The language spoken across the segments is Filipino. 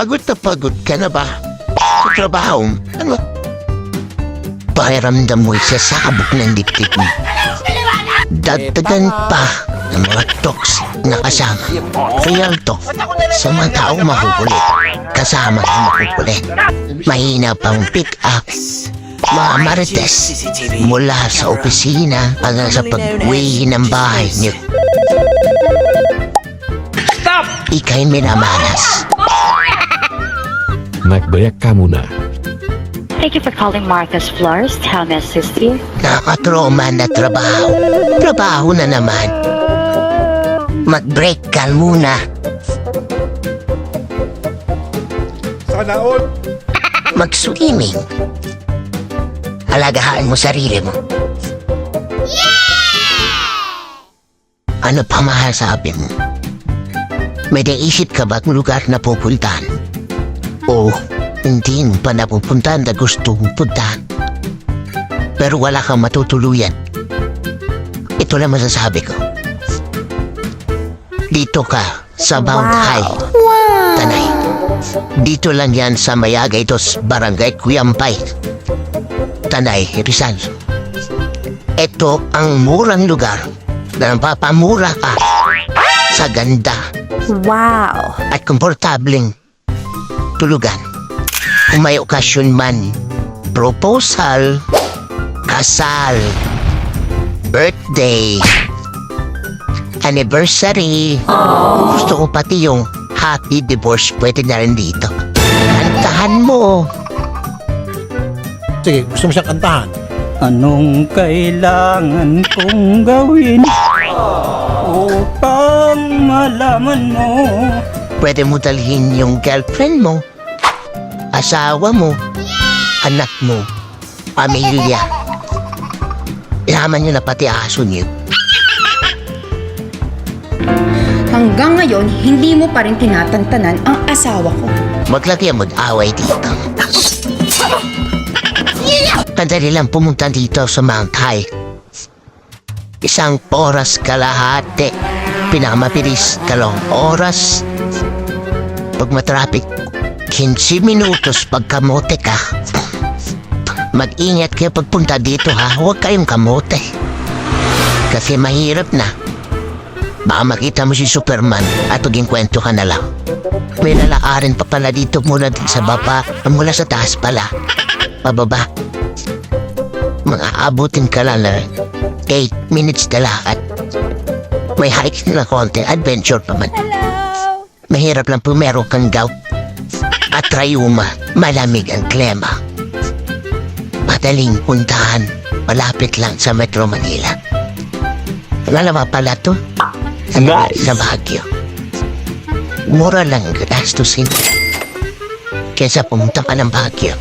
Pagod na pagod ka na ba? Sa trabaho, ano? Pakiramdam mo sa sabog ng dibdib mo. Dagdagan pa ng mga toxic na kasama. Real to, sa mga taong makukulit, kasama ng makukulit. Mahina pang pick up, mga marites mula sa opisina hanggang sa pag-uwi ng bahay niyo. Ika'y minamanas. Magbayak ka muna. Thank you for calling Marcus Flores. How may I assist you? Nakatroma na trabaho. Trabaho na naman. Mag-break ka muna. Sana all! Mag-swimming. Alagahan mo sarili mo. Ano pa masasabi mo? May naisip ka ba kung lugar na pupuntahan? O hindi mo pa napupuntahan na gusto mong puntahan? Pero wala kang matutuluyan. Ito lang masasabi ko. Dito ka sa Mount High. Tanay. Dito lang yan sa Mayagay dos Barangay Kuyampay. Tanay, Rizal. Ito ang murang lugar na napapamura ka sa ganda Wow! at komportableng tulugan. Kung may okasyon man, proposal, kasal, birthday, anniversary, gusto ko pati yung happy divorce pwede na rin dito. Kantahan mo. Sige, gusto mo siyang kantahan. Anong kailangan kong gawin upang malaman mo? Pwede mo dalhin yung girlfriend mo, asawa mo, anak mo, pamilya. Yaman nyo na pati aso niyo. Hanggang ngayon, hindi mo pa rin tinatantanan ang asawa ko. Maglagyan mag-away dito. Madali lang pumunta dito sa Mount High. Isang oras kalahati. Pinakamabilis dalawang oras. Pag matraffic, 15 minutos pag kamote ka. Mag-ingat kayo pagpunta dito ha. Huwag kayong kamote. Kasi mahirap na. Baka makita mo si Superman at maging kwento ka na lang. May lalaarin pa pala dito mula din sa baba, mula sa taas pala. Pababa. Mga abutin ka lang na 8 minutes na lakad. May hike na konti, adventure pa man. Mahirap lang po meron kang gout. At rayuma, malamig ang klema. Madaling puntahan, malapit lang sa Metro Manila. Lalawa pala to? Nice. Sa Baguio. Mura lang gastusin. Kesa pumunta ka ng Baguio.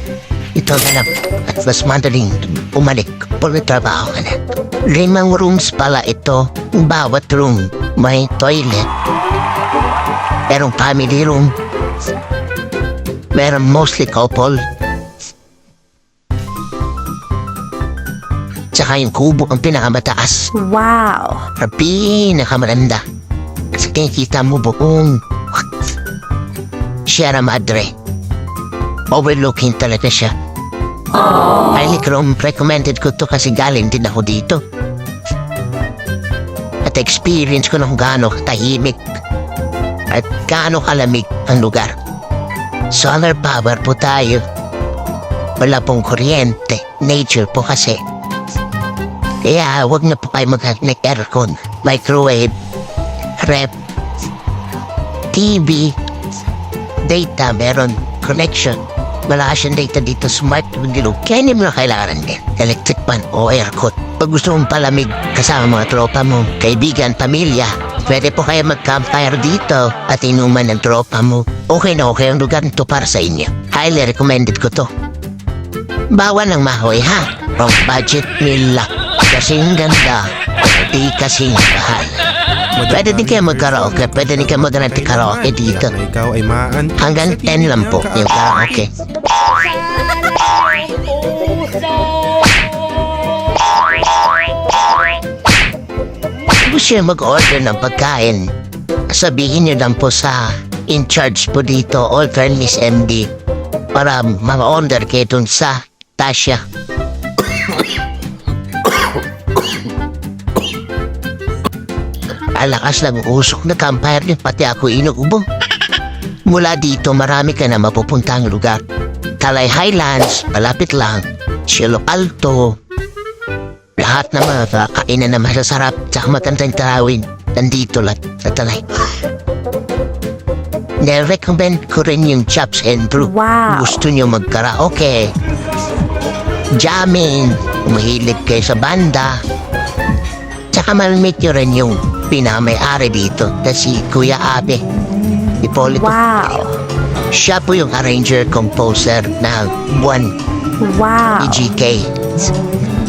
Ito na lang at mas madaling umalik pag trabaho ka na. Limang rooms pala ito. Bawat room may toilet. Merong family room. Merong mostly couple. Tsaka yung kubo ang pinakamataas. Wow! Ang pinakamalanda. Kasi kikita mo buong Sierra Madre. Overlooking talaga siya. Highly chrome recommended ko to kasi galing din ako dito. At experience ko ng gaano tahimik at gaano kalamig ang lugar. Solar power po tayo. Wala pong kuryente. Nature po kasi. Kaya huwag na po kayo maghanap aircon, microwave, rep, TV, data, meron connection. Malakas yung data dito, smart window. Kaya hindi mo na kailangan din. Electric fan o aircon. Pag gusto mong palamig kasama mga tropa mo, kaibigan, pamilya, pwede po kayo mag-campfire dito at inuman ng tropa mo. Okay na okay ang lugar nito para sa inyo. Highly recommended ko to. Bawa ng mahoy ha. From budget nila. Kasing ganda. Di kasing mahal. Pwede din kayo mag-karaoke. Pwede din kayo mag-rent karaoke dito. Ikaw ay maan. Hanggang 10 lang po yung karaoke. Kung siya mag-order ng pagkain, sabihin niyo lang po sa in charge po dito, all fairness MD, para ma-order kayo dun sa Tasha. Alakas lang usok na campfire niya, pati ako inuubo. Mula dito, marami ka na mapupuntang lugar. Talay Highlands, malapit lang. Cielo Alto. Lahat ng mga kainan na masasarap at magandang tarawin, nandito lang sa Talay. Nirecommend ko rin yung Chops and Brew. Wow. Gusto nyo magkaraoke. Jamming. Mahilig kayo sa banda. Tsaka malmeet nyo rin yung pinamay-ari dito na si Kuya Abe. Ipolito. Wow. Siya po yung arranger composer ng Buwan Wow. EGK.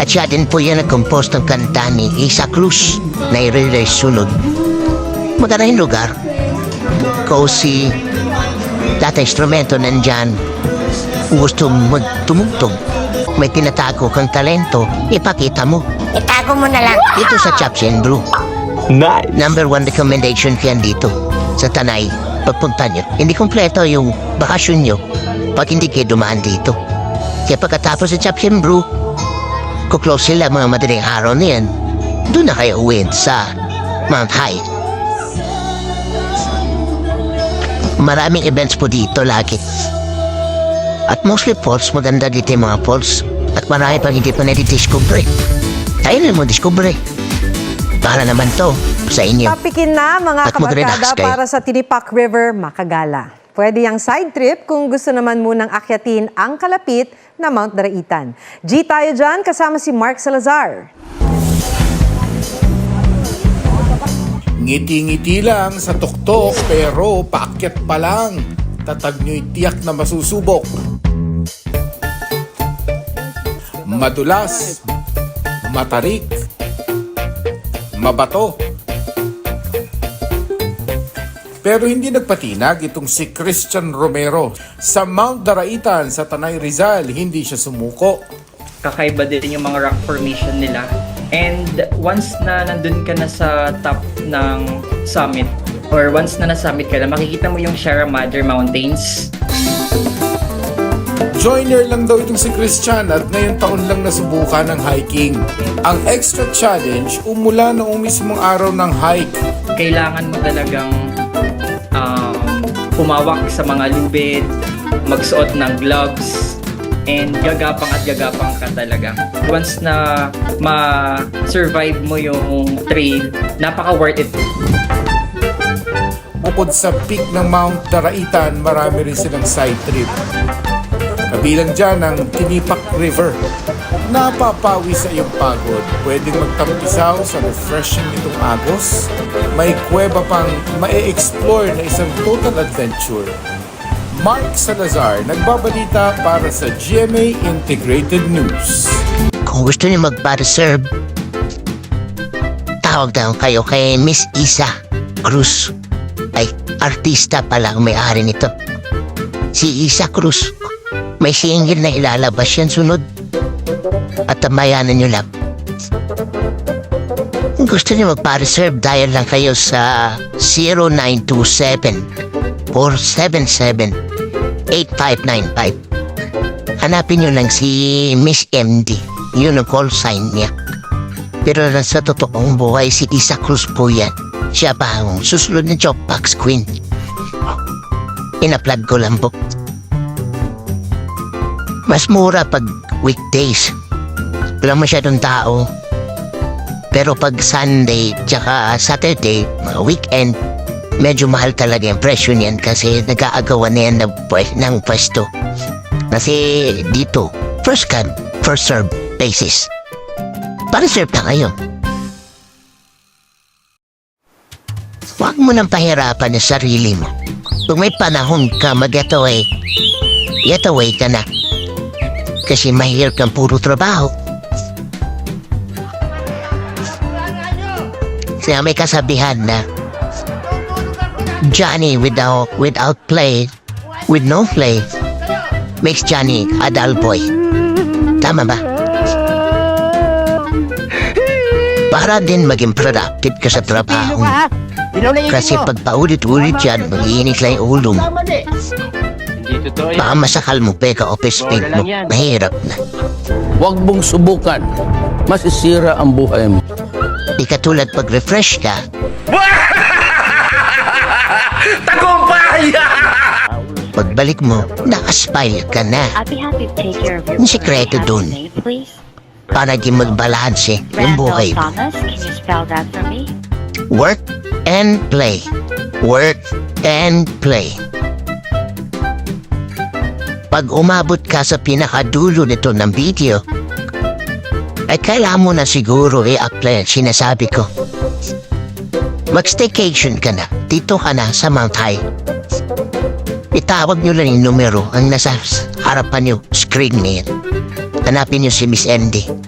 At siya din po yan nag-compose ng kanta ni Isa Cruz na i-release sunod. Magandang lugar. Cozy. Lahat ng instrumento nandyan. Gusto mo magtumugtog, may tinatago kang talento, ipakita mo. Itago mo na lang. Dito sa Chops and Brew. Nice. Number one recommendation ko yan dito sa Tanay. Pagpunta nyo. Hindi kompleto yung bakasyon nyo pag hindi kayo dumaan dito. Kaya pagkatapos sa Chops and Brew, kuklose sila mga madaling araw na yan. Doon na kayo uwi sa Mount High. Maraming events po dito lagi. At mostly falls, maganda dito yung mga falls. At marami pang hindi pa nadidiscover. Tayo na mo discover. Para naman to sa inyo. Tapikin na mga At kabarkada para sa Tinipak River, Makagala. Pwede yung side trip kung gusto naman munang akyatin ang kalapit na Mount Daraitan. G tayo dyan kasama si Mark Salazar. Ngiti-ngiti lang sa tuktok pero paakyat pa lang. Tatag nyo'y tiyak na masusubok. Madulas, matarik, mabato. Pero hindi nagpatinag itong si Christian Romero. Sa Mount Daraitan sa Tanay Rizal, hindi siya sumuko. kakaiba din yung mga rock formation nila. And once na nandun ka na sa top ng summit, or once na na-summit ka na, makikita mo yung Sierra Madre Mountains. Joiner lang daw itong si Christian at ngayon taon lang nasubukan ng hiking. Ang extra challenge umula noong mismong araw ng hike. Kailangan mo talagang um, pumawak sa mga lubid, magsuot ng gloves, and gagapang at gagapang ka talaga. Once na ma-survive mo yung trail, napaka-worth it. Bukod sa peak ng Mount Daraitan, marami rin silang side trip. Kabilang dyan ang Tinipak River. Napapawi sa iyong pagod. Pwedeng magtampisaw sa refreshing nitong agos. May kuweba pang ma-explore na isang total adventure. Mark Salazar, nagbabalita para sa GMA Integrated News. Kung gusto niyo mag-para-serve, tawag daw kayo kay Miss Isa Cruz. Ay, artista pala ang may-ari nito. Si Isa Cruz. May single na ilalabas yan sunod. At tamayanan niyo lang. Kung gusto niyo mag-para-serve, dial lang kayo sa 0927 477 8595. Hanapin niyo lang si Miss MD. Yun ang call sign niya. Pero na sa totoong buhay, si Isa Cruz po yan. Siya pa ang susunod na Jokebox Queen. Inaplag ko lang po. Mas mura pag weekdays. Wala masyadong tao. Pero pag Sunday tsaka Saturday, mga weekend, medyo mahal talaga yung presyo niyan kasi nag-aagawan na yan ng, ng pwesto. Kasi dito, first come, first serve basis. Para serve na kayo. Huwag mo nang pahirapan ang sarili mo. Kung may panahon ka mag-getaway, getaway ka na. Kasi mahirap kang puro trabaho. Kaya may kasabihan na Johnny without without play, with no play, makes Johnny a dull boy. Tama ba? Para din maging productive ka sa trabaho. Kasi pag paulit-ulit yan, mag-iinit lang yung ulo mo. Baka masakal mo peka o pespig mo. Mahirap na. Huwag mong subukan. Masisira ang buhay mo. Di katulad pag refresh ka. Pagbalik mo, nakaspile ka na. Yung sikreto dun. Para di magbalanse yung Randall buhay mo. Work and play. Work and play. Pag umabot ka sa pinakadulo nito ng video, ay kailangan mo na siguro i-apply ang sinasabi ko. Mag-staycation ka na. Dito ka na sa Mount High. Itawag nyo lang yung numero ang nasa harapan nyo, screen ngayon. Hanapin nyo si Miss Andy.